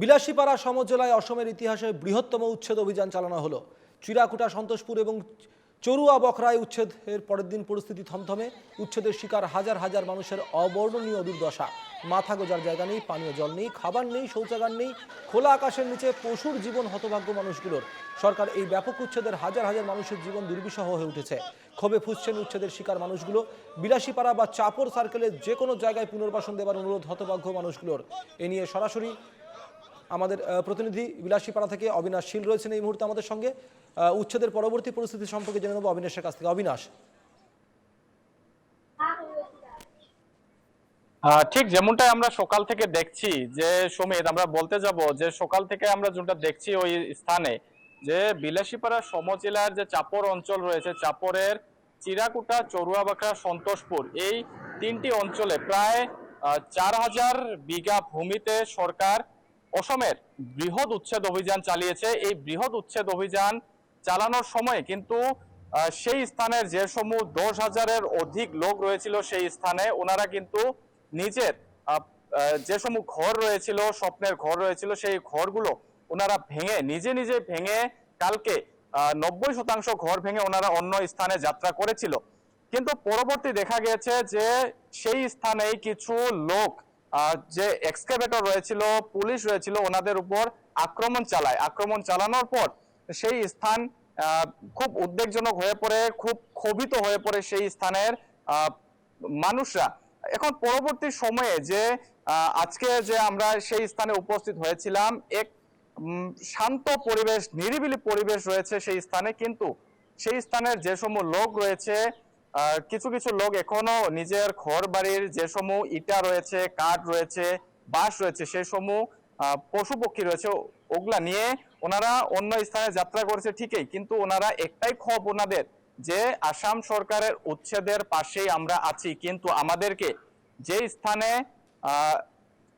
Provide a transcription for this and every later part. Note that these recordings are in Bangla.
বিলাসীপাড়া সমজেলায় অসমের ইতিহাসে বৃহত্তম উচ্ছেদ অভিযান চালানো হলো। চিরাকুটা, সন্তোষপুর এবং চরুয়া বখরায় উচ্ছেদের পরের দিন পরিস্থিতি থমথমে। উচ্ছেদের শিকার হাজার হাজার মানুষের অবর্ণনীয় দুর্দশা। মাথা গোজার জায়গা নেই, পানীয় জল নেই, খাবার নেই, শৌচাগার নেই, খোলা আকাশের নিচে পশুর জীবন হতভাগ্য মানুষগুলোর। সরকার এই ব্যাপক উচ্ছেদের হাজার হাজার মানুষের জীবন দুর্বিষহ হয়ে উঠেছে। ক্ষোভে ফুসছেন উচ্ছেদের শিকার মানুষগুলো। বিলাসীপাড়া বা চাপর সার্কেলের যে কোনো জায়গায় পুনর্বাসন দেবার অনুরোধ হতভাগ্য মানুষগুলোর। এ নিয়ে সরাসরি আমাদের প্রতিনিধি বিলাসীপাড়া থেকে অবিনাশ শীল রয়েছেন এই মুহূর্তে আমাদের সঙ্গে। উচ্ছেদের পরবর্তী পরিস্থিতি সম্পর্কে জেনে নেব অবিনাশের কাছ থেকে। অবিনাশ। ঠিক যেমনটাই আমরা সকাল থেকে দেখছি যে সুমিত আমরা বলতে যাব যে, সকাল থেকে আমরা যেটা দেখছি ওই স্থানে যে, বিলাসীপাড়া সমজেলার যে চাপর অঞ্চল রয়েছে, চাপরের চিরাকুটা চড়ুয়াবাখরা সন্তোষপুর, এই তিনটি অঞ্চলে প্রায় চার হাজার বিঘা ভূমিতে সরকার অসমের বৃহৎ উচ্ছেদ অভিযান চালিয়েছে। এই বৃহৎ উচ্ছেদ অভিযান চালানোর সময় কিন্তু সেই স্থানের যে সমূহ দশ হাজারের অধিক লোক রয়েছিল সেই স্থানে ওনারা কিন্তু নিজের যে সমূহ ঘর রয়েছিল, স্বপ্নের ঘর রয়েছিল, সেই ঘরগুলো ওনারা ভেঙে, নিজে নিজে ভেঙে কালকে নব্বই শতাংশ ঘর ভেঙে ওনারা অন্য স্থানে যাত্রা করেছিল। কিন্তু পরবর্তী দেখা গেছে যে সেই স্থানেই কিছু লোক যে এক্সকাভেটর রয়েছিল, পুলিশ রয়েছিল, ওনাদের উপর আক্রমণ চালায়। আক্রমণ চালানোর পর সেই স্থান খুব উদ্বেগজনক হয়ে পড়ে, খুব ক্ষোভিত হয়ে পড়ে সেই স্থানের মানুষরা। এখন পরবর্তী সময়ে যে আজকে যে আমরা সেই স্থানে উপস্থিত হয়েছিলাম, এক শান্ত পরিবেশ, নিরিবিলি পরিবেশ রয়েছে সেই স্থানে, কিন্তু সেই স্থানের যে সমূহ লোক রয়েছে কিছু কিছু লোক এখনও নিজের ঘর বাড়ির যে সমূহ ইটা রয়েছে কাঠ রয়েছে বাঁশ রয়েছে সেই সমূহ পশু পক্ষী রয়েছে ওগুলা নিয়ে ওনারা অন্য স্থানে যাত্রা করেছে ঠিকই কিন্তু ওনারা একটাই ক্ষোভ ওনাদের যে আসাম সরকারের উচ্ছেদের পাশেই আমরা আছি কিন্তু আমাদেরকে যে স্থানে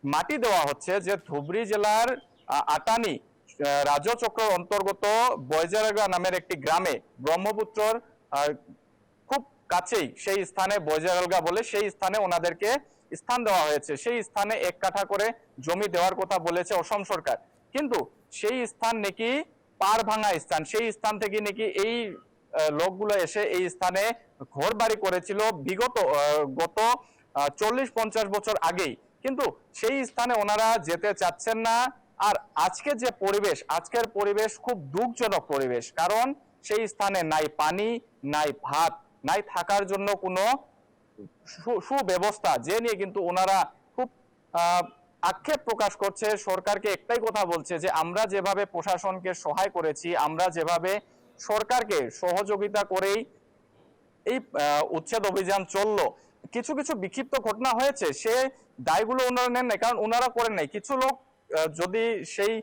মাটি দেওয়া হচ্ছে যে ধুবড়ি জেলার আটানি আহ, রাজচক্র অন্তর্গত বয়জারাগা নামের একটি গ্রামে ব্রহ্মপুত্রর কাছেই সেই স্থানে বৈজারলগা বলে সেই স্থানে ওনাদেরকে স্থান দেওয়া হয়েছে। সেই স্থানে এক কাঠা করে জমি দেওয়ার কথা বলেছে অসম সরকার। কিন্তু সেই স্থান নাকি পার ভাঙা স্থান। সেই স্থান থেকে নাকি এই লোকগুলো এসে এই স্থানে ঘর বাড়ি করেছিল বিগত গত চল্লিশ পঞ্চাশ বছর আগেই। কিন্তু সেই স্থানে ওনারা যেতে চাচ্ছেন না। আর আজকে যে পরিবেশ, আজকের পরিবেশ খুব দুঃখজনক পরিবেশ। কারণ সেই স্থানে নাই পানি, নাই ভাত নাই থাকার জন্য কোনো সুব্যবস্থা, যে নিয়ে কিন্তু ওনারা খুব আক্ষেপ প্রকাশ করছে। সরকারকে একটাই কথা বলছে যে, আমরা যেভাবে প্রশাসনকে সহায় করেছি, আমরা যেভাবে সরকারকে সহযোগিতা করেই এই উচ্ছেদ অভিযান চলল, কিছু কিছু বিক্ষিপ্ত ঘটনা হয়েছে, সে দায়গুলো ওনারা নেন নাই, কারণ ওনারা করেন নাই। কিছু লোক যদি সেই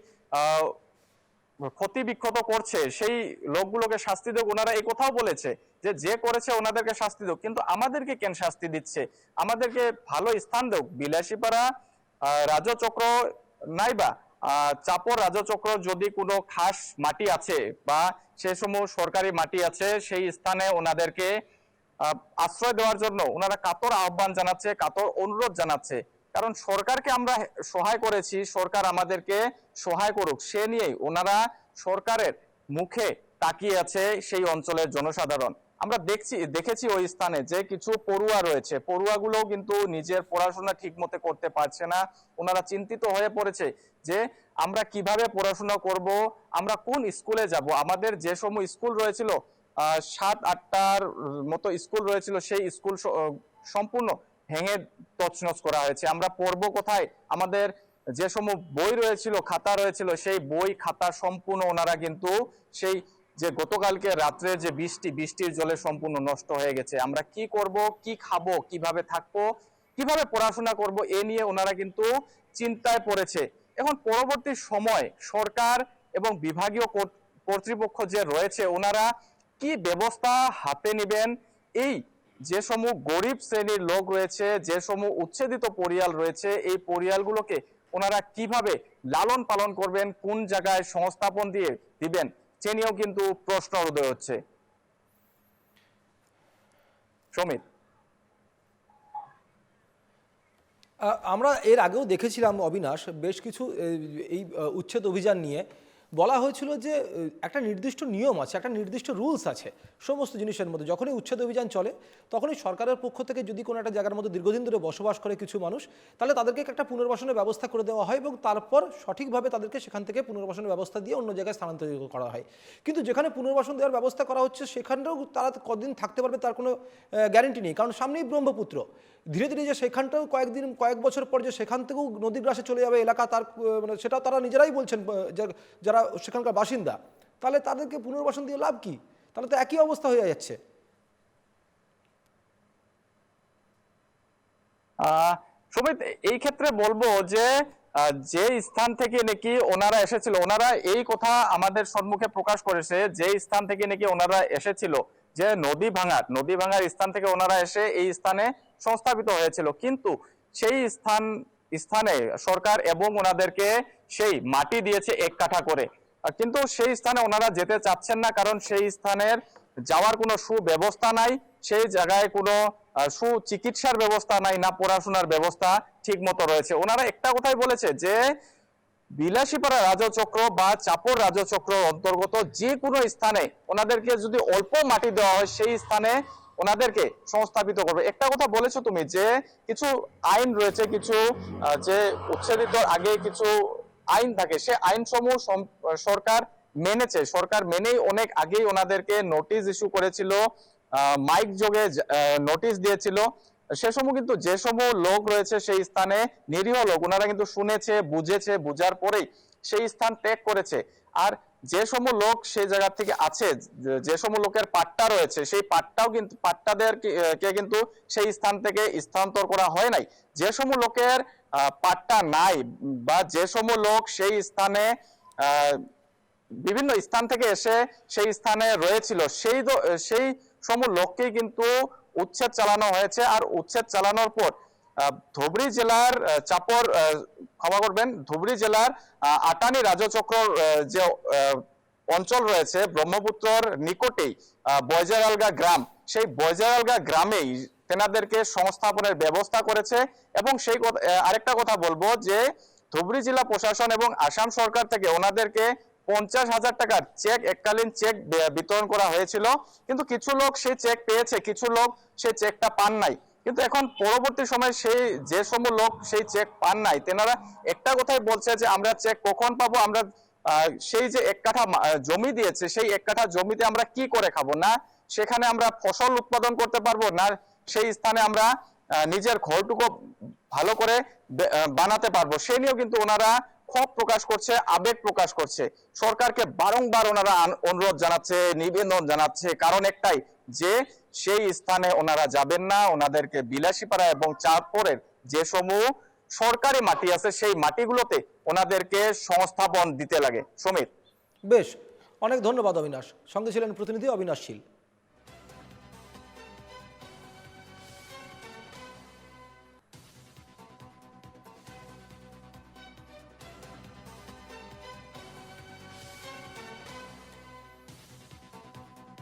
ক্ষতি বিক্ষত করছে, সেই লোকগুলোকে শাস্তি দেব ওনারা এই কথাও বলেছে যে যে করেছে ওনাদেরকে শাস্তি দেব কিন্তু আমাদেরকে কেন শাস্তি দিচ্ছে? আমাদেরকে ভালো স্থান দেব বিলাসীপাড়া রাজচক্র নাইবা চাপর রাজচক্র যদি কোনো খাস মাটি আছে বা সে সময় সরকারি মাটি আছে, সেই স্থানে ওনাদেরকে আশ্রয় দেওয়ার জন্য ওনারা কাতর আহ্বান জানাচ্ছে, কাতর অনুরোধ জানাচ্ছে। কারণ সরকারকে আমরা সহায় করেছি, সরকার আমাদেরকে সহায় করুক, সে নিয়েই ওনারা সরকারের মুখে তাকিয়ে আছে সেই অঞ্চলের জনসাধারণ। আমরা দেখছি, দেখেছি ওই স্থানে যে কিছু পড়ুয়া রয়েছে পড়ুয়াগুলো কিন্তু নিজের পড়াশোনা ঠিক মতো করতে পারছে না। ওনারা চিন্তিত হয়ে পড়েছে যে আমরা কীভাবে পড়াশোনা করব, আমরা কোন স্কুলে যাব? আমাদের যে সময় স্কুল রয়েছিল সাত, আটটার মতো স্কুল রয়েছিল, সেই স্কুল সম্পূর্ণ ভেঙে তছনছ করা হয়েছে। আমরা পড়ব কোথায়? আমাদের যে সময় বই রয়েছিল, খাতা রয়েছিল, সেই বই, খাতা সম্পূর্ণ ওনারা কিন্তু সেই যে গতকালকে রাত্রে যে বৃষ্টি, বৃষ্টির জলে সম্পূর্ণ নষ্ট হয়ে গেছে। আমরা কি করব? কি খাব? কীভাবে থাকব? কীভাবে পড়াশোনা করব? এ নিয়ে ওনারা কিন্তু চিন্তায় পড়েছে। এখন পরবর্তী সময় সরকার এবং বিভাগীয় কর্ত- কর্তৃপক্ষ যে রয়েছে, ওনারা কি ব্যবস্থা হাতে নেবেন? এই যে সমূহ গরিব শ্রেণির লোক রয়েছে, যে সমূহ উচ্ছেদিত পরিয়াল রয়েছে, এই পরিয়ালগুলোকে ওনারা কীভাবে লালন পালন করবেন, কোন জায়গায় সংস্থাপন দিয়ে দিবেন, সে নিয়েও কিন্তু প্রশ্ন উদয় হচ্ছে। সমিত আমরা এর আগেও দেখেছিলাম অবিনাশ, বেশ কিছু এই উচ্ছেদ অভিযান নিয়ে। বলা হয়েছিল যে একটা নির্দিষ্ট নিয়ম আছে একটা নির্দিষ্ট রুলস আছে সমস্ত জিনিসের মধ্যে। যখনই উচ্ছেদ অভিযান চলে তখনই সরকারের পক্ষ থেকে যদি কোনো একটা জায়গার মধ্যে দীর্ঘদিন ধরে বসবাস করে কিছু মানুষ তাহলে তাদেরকে একটা পুনর্বাসনের ব্যবস্থা করে দেওয়া হয় এবং তারপর সঠিকভাবে তাদেরকে সেখান থেকে পুনর্বাসনের ব্যবস্থা দিয়ে অন্য জায়গায় স্থানান্তরিত করা হয়। কিন্তু যেখানে পুনর্বাসন দেওয়ার ব্যবস্থা করা হচ্ছে সেখানটাও তারা কদিন থাকতে পারবে তার কোনো গ্যারেন্টি নেই। কারণ সামনেই ব্রহ্মপুত্র। ধীরে ধীরে যে সেখানটাও কয়েকদিন কয়েক বছর পর যে সেখান থেকেও নদীর গ্রাসে চলে যাবে এলাকা তার মানে সেটাও তারা নিজেরাই বলছেন আহ, যে- যারা সেখানকার বাসিন্দা, তাহলে তাদেরকে পুনর্বাসন দিয়ে লাভ কি? তাহলে তো একই অবস্থা হয়ে যাচ্ছে। সুমিত, এই ক্ষেত্রে বলব যে যে স্থান থেকে নাকি ওনারা এসেছিল, ওনারা এই কথা আমাদের সম্মুখে প্রকাশ করেছে, যে স্থান থেকে নাকি ওনারা এসেছিল, যে নদী ভাঙার নদী ভাঙার স্থান থেকে ওনারা এসে এই স্থানে সংস্থাপিত হয়েছিল। কিন্তু সেই স্থান, স্থানে সরকার এবং ওনাদেরকে সেই মাটি দিয়েছে এক কাঠা করে। কিন্তু সেই স্থানে ওনারা যেতে চাচ্ছেন না, কারণ সেই স্থানের যাওয়ার কোনো সুব্যবস্থা নাই, সেই জায়গায় কোনো সুচিকিৎসার ব্যবস্থা নাই, না পড়াশোনার ব্যবস্থা ঠিক মতো রয়েছে। ওনারা একটা কথাই বলেছে যে, বিলাসীপাড়া রাজচক্র বা চাপর রাজচক্র অন্তর্গত যে কোনো স্থানে ওনাদেরকে যদি অল্প মাটি দেওয়া হয়, সেই স্থানে ওনাদেরকে সংস্থাপিত করবে। একটা কথা বলেছ তুমি যে, কিছু আইন রয়েছে, কিছু যে উচ্ছেদিত আগে কিছু আইন থাকে। সে আইন সমূহ সরকার মেনেছে। সরকার মেনেই অনেক আগেই ওনাদেরকে নোটিশ ইস্যু করেছিল মাইক যোগে নোটিশ দিয়েছিল। সে সময় কিন্তু যে সমূহ লোক রয়েছে সেই স্থানে নিরীহ লোক, ওনারা কিন্তু শুনেছে, বুঝেছে, বুঝার পরেই সেই স্থান ত্যাগ করেছে। আর যে সমূহ লোক সেই জায়গা থেকে আছে, যে- সমূহ লোকের পাট্টা রয়েছে, সেই পাট্টাও কিন্তু পাট্টাদের কে কিন্তু সেই স্থান থেকে স্থানান্তর করা হয় নাই। যে সমূহ লোকের পাট্টা নাই বা যে সমূহ লোক সেই স্থানে বিভিন্ন স্থান থেকে এসে সেই স্থানে রয়েছিল, সেই সেই সমূহ লোককেই কিন্তু উচ্ছেদ চালানো হয়েছে। আর উচ্ছেদ চালানোর পর ধুবড়ী জেলার চাপর ক্ষমা করবেন, ধুবড়ী জেলার আটানি রাজচক্র যে অঞ্চল রয়েছে, ব্রহ্মপুত্রর নিকটেই বয়জারালগা গ্রাম। সেই বয়জারালগা গ্রামেই তেনাদেরকে সংস্থাপনের ব্যবস্থা করেছে এবং সেই আরেকটা কথা বলব যে ধুবড়ী জেলা প্রশাসন এবং আসাম সরকার থেকে ওনাদেরকে পঞ্চাশ হাজার টাকার চেক, এককালীন চেক বিতরণ করা হয়েছিল। কিন্তু কিছু লোক সেই চেক পেয়েছে, কিছু লোক সেই চেকটা পান নাই। কিন্তু এখন পরবর্তী সময় সেই যে সমূহ লোক সেই চেক পান নাই, তেনারা একটা কথাই বলছে যে আমরা চেক কখন পাবো, আমরা সেই যে এক কাঠা জমি দিয়েছে, সেই এক কাঠা জমিতে আমরা কি করে খাব? না সেখানে আমরা ফসল উৎপাদন করতে পারব, না সেই স্থানে আমরা নিজের ঘরটুকু ভালো করে বানাতে পারব। সেই নিয়েও কিন্তু ওনারা ক্ষোভ প্রকাশ করছে, আবেগ প্রকাশ করছে। সরকারকে বারংবার ওনারা অনুরোধ জানাচ্ছে, নিবেদন জানাচ্ছে। কারণ একটাই, যে সেই স্থানে ওনারা যাবেন না, ওনাদেরকে বিলাসীপাড়া এবং চাঁদপুরের যে সমূহ সরকারি মাটি আছে, সেই মাটিগুলোতে ওনাদেরকে সংস্থাপন দিতে লাগে। সমীর। বেশ, অনেক ধন্যবাদ অবিনাশ। সঙ্গে ছিলেন প্রতিনিধি অবিনাশ শীল।